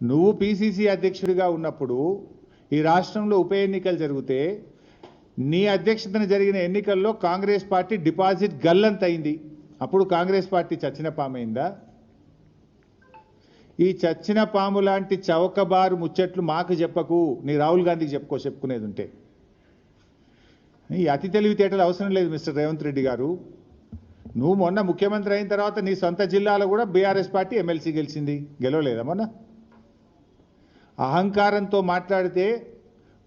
నువ్వు పిసిసి అధ్యక్షుడిగా ఉన్నప్పుడు ఈ రాష్ట్రంలో ఉప ఎన్నికలు జరిగితే నీ అధ్యక్షతన జరిగిన ఎన్నికల్లో కాంగ్రెస్ పార్టీ డిపాజిట్ గల్లంతయింది అప్పుడు కాంగ్రెస్ పార్టీ చచ్చిన పామైందా? ఈ చచ్చిన పాము లాంటి చౌకబారు ముచ్చట్లు మాకు చెప్పకు. నీ రాహుల్ గాంధీకి చెప్పుకో చెప్పుకునేది ఉంటే ఈ అతి తెలివితేటలు అవసరం లేదు మిస్టర్ రేవంత్ రెడ్డి గారు. నువ్వు మొన్న ముఖ్యమంత్రి అయిన తర్వాత నీ సొంత జిల్లాలో కూడా బీఆర్ఎస్ పార్టీ ఎమ్మెల్సీ గెలిచింది. గెలవలేదా మొన్న? అహంకారంతో మాట్లాడితే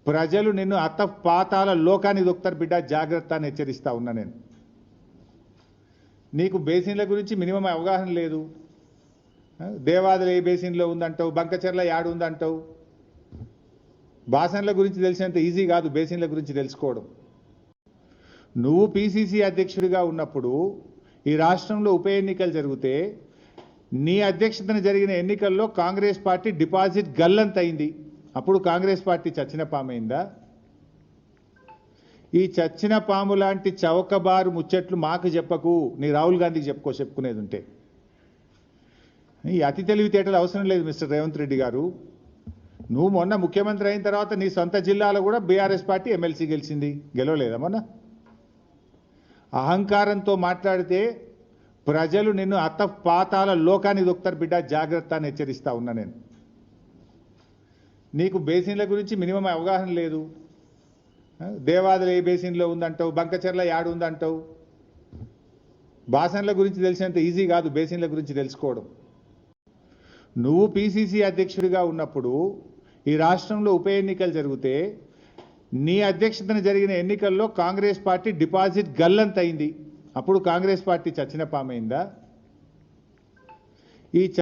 ప్రజలు నిన్ను అత్త పాతాల లోకాన్ని దొక్కుతారు బిడ్డ. జాగ్రత్త అని హెచ్చరిస్తా ఉన్నా నేను. నీకు బేసిన్ల గురించి మినిమం అవగాహన లేదు. దేవాదులు ఏ బేసిన్లో ఉందంటావు? బంకచెర్ల యాడు ఉందంటావు? బాసన్ల గురించి తెలిసినంత ఈజీ కాదు బేసిన్ల గురించి తెలుసుకోవడం. నువ్వు పిసిసి అధ్యక్షుడిగా ఉన్నప్పుడు ఈ రాష్ట్రంలో ఉప ఎన్నికలు జరిగితే నీ అధ్యక్షతన జరిగిన ఎన్నికల్లో కాంగ్రెస్ పార్టీ డిపాజిట్ గల్లంత అయింది. అప్పుడు కాంగ్రెస్ పార్టీ చచ్చిన పామైందా? ఈ చచ్చిన పాము లాంటి చవకబారు ముచ్చట్లు మాకు చెప్పకు. నీ రాహుల్ గాంధీకి చెప్పుకో చెప్పుకునేది ఉంటే ఈ అతి తెలివితేటలు అవసరం లేదు మిస్టర్ రేవంత్ రెడ్డి గారు. నువ్వు మొన్న ముఖ్యమంత్రి అయిన తర్వాత నీ సొంత జిల్లాలో కూడా బీఆర్ఎస్ పార్టీ ఎమ్మెల్సీ గెలిచింది. గెలవలేదా మొన్న? అహంకారంతో మాట్లాడితే ప్రజలు నిన్ను అత్త పాతాల లోకాన్ని దొక్కుతారు బిడ్డ. జాగ్రత్త అని హెచ్చరిస్తా ఉన్నా నేను. నీకు బేసిన్ల గురించి మినిమం అవగాహన లేదు. దేవాదులు ఏ బేసిన్లో ఉందంటావు? బంకచెర్ల యాడు ఉందంటావు? బాసన్ల గురించి తెలిసినంత ఈజీ కాదు బేసిన్ల గురించి తెలుసుకోవడం. నువ్వు పిసిసి అధ్యక్షుడిగా ఉన్నప్పుడు ఈ రాష్ట్రంలో ఉప ఎన్నికలు జరిగితే నీ అధ్యక్షతన జరిగిన ఎన్నికల్లో కాంగ్రెస్ పార్టీ డిపాజిట్ గల్లంతైంది అప్పుడు కాంగ్రెస్ పార్టీ చచ్చిన పామైందా? ఈ